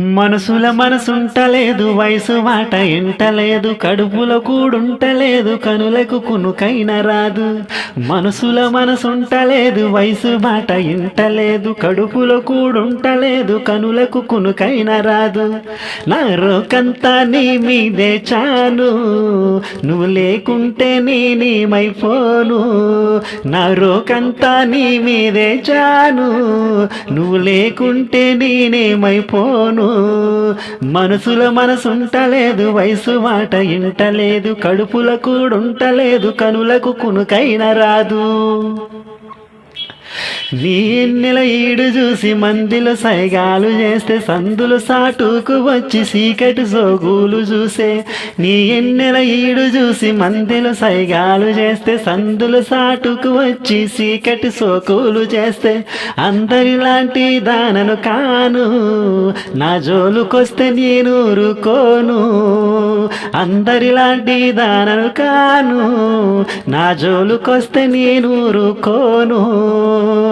మనసుల మనసుంటలేదు వయసు మాట ఎంటలేదు కడుపులో కూడుంటలేదు కనులకు కునుకైన రాదు. మనసుల మనసుంటలేదు వయసు మాట ఎంటలేదు కడుపులో కూడుంటలేదు కనులకు కునుకైన రాదు. నా రోకంతా నీ మీదే చాను నువ్వు లేకుంటే నేనేమైపోను నా రోకంతా నీ మీదే చాను నువ్వు లేకుంటే నేనేమైపోను. మనసుల మనసుంటలేదు వయసు మాట ఇంటలేదు కడుపుల కూడుంటలేదు కనులకు కునుకైన రాదు. నీ ఎన్నెల ఈడు చూసి మందిలో సైగాలు చేస్తే సందులు సాటుకు వచ్చి సీకటి సోగులు చూసే. నీ ఎన్నెల ఈడు చూసి మందిలో సైగాలు చేస్తే సందులు సాటుకు వచ్చి సీకటి సోకులు చేస్తే. అందరిలాంటి దానను కాను నా జోలుకొస్తే నేను ఊరుకోను. అందరిలాంటి దానను కాను నా జోలుకొస్తే నేను ఊరుకోను.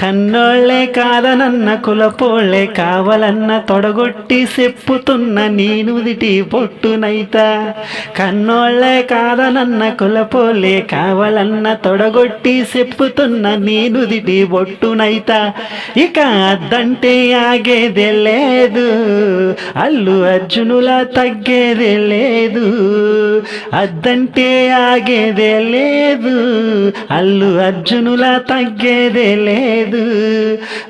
కన్నోళ్ళే కాదనన్న కులపోళ్ళే కావాలన్న తొడగొట్టి చెప్పుతున్న నీనుదిటి పొట్టునైత కన్నోళ్ళే కాదనన్న కులపోళ్ళే కావాలన్న తొడగొట్టి చెప్పుతున్న నీనుదిటి బొట్టునైత ఇక అద్దంటే ఆగేదే లేదు అల్లు అర్జునులా తగ్గేదే లేదు. అద్దంటే ఆగేదే లేదు అల్లు అర్జునులా తగ్గేదే లేదు.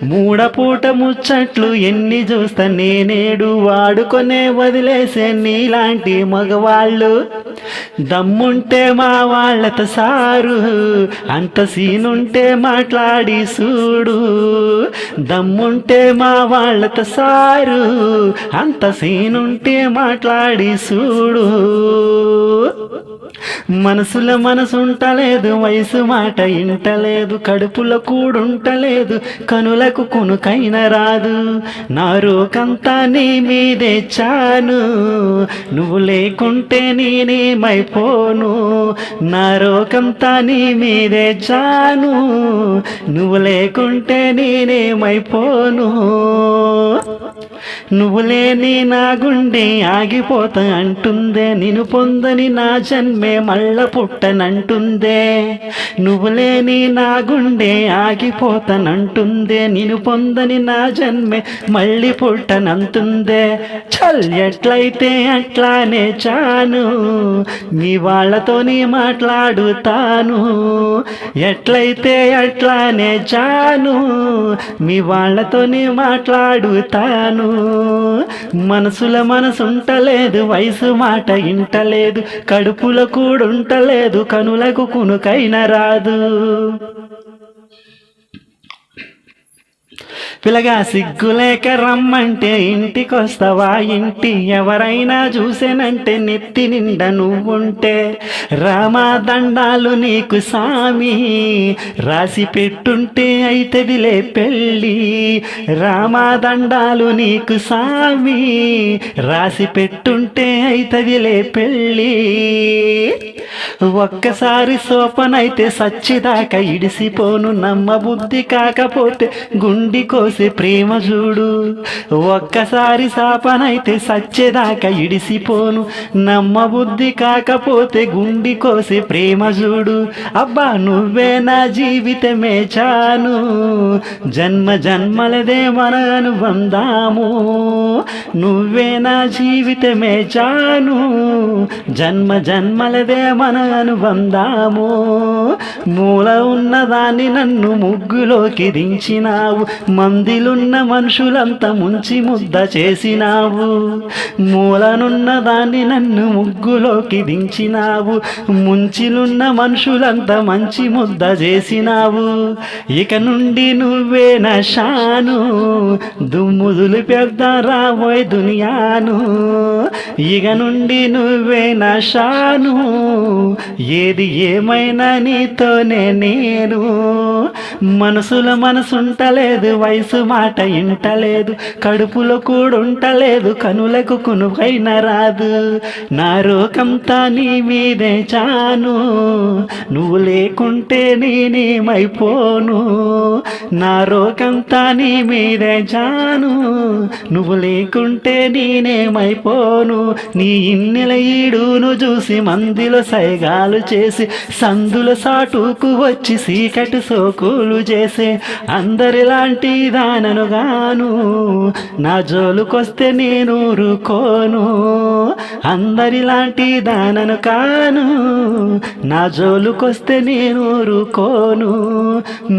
మూడపూట ముచ్చట్లు ఎన్ని చూస్తా నేనేడు. వాడుకొనే వదిలేసే నీలాంటి మగవాళ్ళు. దమ్ముంటే మా వాళ్ళతో సారు. అంత సీనుంటే మాట్లాడి చూడు దమ్ముంటే మా వాళ్ళతో సారు. అంత సీనుంటే మాట్లాడి చూడు మనసులో మనసుంటలేదు వయసు మాట ఇంటలేదు కడుపులో కూడుంటలేదు లేదు కనులకు కొనుకైన రాదు. నా రోకంతా నీ మీదే చాను నువ్వు లేకుంటే నేనేమైపోను. నా రోకంతా నీ మీదే చాను నువ్వు లేకుంటే నేనేమైపోను. నువ్వు లేని నా గుండె ఆగిపోతా అంటుందే. నిన్ను పొందని నా జన్మే మళ్ళ పుట్టనంటుందే. నువ్వు లేని నా గుండె ఆగిపోతానంటుందే నిన్ను పొందని నా జన్మే మళ్ళీ పుట్టనంటుందే చల్ ఎట్లయితే అట్లానే చాను. మీ వాళ్ళతోని మాట్లాడుతాను. ఎట్లయితే అట్లానే చాను. మీ వాళ్ళతోని మాట్లాడుతాను. మనసుల మనసుంటలేదు వయసు మాట ఇంటలేదు కడుపులో కూడుంటలేదు కనులకు కునుకైన రాదు. పిలగా సిగ్గులేక రమ్మంటే ఇంటికొస్తావా? ఇంటి ఎవరైనా చూసేనంటే నెత్తి నిండా నువ్వుంటే. రామా దండాలు నీకు సామి రాసి పెట్టుంటే అయితదిలే పెళ్ళి. రామా దండాలు నీకు సామి రాసి పెట్టుంటే అయితదిలే పెళ్ళి. ఒక్కసారి సోపనైతే సచ్చిదాకా ఇడిసిపోను నమ్మ బుద్ధి కాకపోతే గుండి కోసే ప్రేమ చూడు. ఒక్కసారి సాపనైతే సచ్చేదాకా ఇడిసిపోను నమ్మ బుద్ధి కాకపోతే గుండి కోసే ప్రేమ చూడు. అబ్బా నువ్వే నా జీవితమే చాను జన్మ జన్మలదే మన అనుబంధాము. నువ్వే నా జీవితమే చాను జన్మ జన్మలదే మన అనుబంధాము. మూల ఉన్నదాన్ని నన్ను ముగ్గులోకి దించినావు. మందిలున్న మనుషులంతా ముంచి ముద్ద చేసినావు. మూలనున్న దాన్ని నన్ను ముగ్గులోకి దించినావు. ముంచిలున్న మనుషులంతా మంచి ముద్ద చేసినావు. ఇక నుండి నువ్వే నశాను. షాను దుమ్ముదులు పెద్ద రాబోయ్ దునియాను. ఇక నుండి నువ్వే నషాను ఏది ఏమైనా నీతోనే నేను. మనసుల మనసుంటలేదు వయసు మాట ఇంటలేదు కడుపులో కూడుంటలేదు కనులకు కునువైన రాదు. నా రోకంతా నీ మీదే చాను. నువ్వు లేకుంటే నేనేమైపోను. నా రోకంతా నీ మీదే చాను. నువ్వు లేకుంటే నేనేమైపోను. నీ ఇన్నెల ఈడును చూసి మందిలో సైగాలు చేసి సందుల సాటుకు వచ్చి సీకటి సోకులు చేసే అందరిలాంటి దానను గాను నా జోలుకొస్తే నేను ఊరుకోను అందరిలాంటి దానను కాను. నా జోలుకొస్తే నేను ఊరుకోను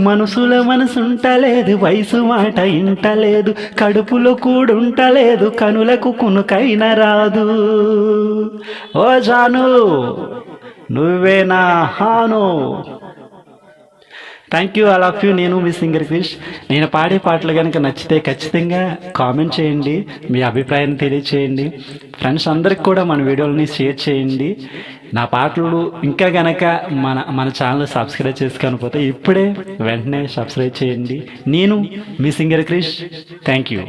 మనసుల మనసుంటలేదు వయసు మాట ఇంటలేదు కడుపులో కూడుంటలేదు కనులకు కునుకైన రాదు. ఓ జాను నువ్వేనా హాను. Thank you all of you నేను మీ సింగర్ క్రిష్. నేను పాడే పాటలు కనుక నచ్చితే ఖచ్చితంగా కామెంట్ చేయండి మీ అభిప్రాయాన్ని తెలియచేయండి. ఫ్రెండ్స్ అందరికి కూడా మన వీడియోలని షేర్ చేయండి. నా పాటలు ఇంకా గనక మన మన ఛానల్ సబ్స్క్రైబ్ చేసుకోకపోతే ఇప్పుడే వెంటనే సబ్స్క్రైబ్ చేయండి. నేను మీ సింగర్ క్రిష్. Thank you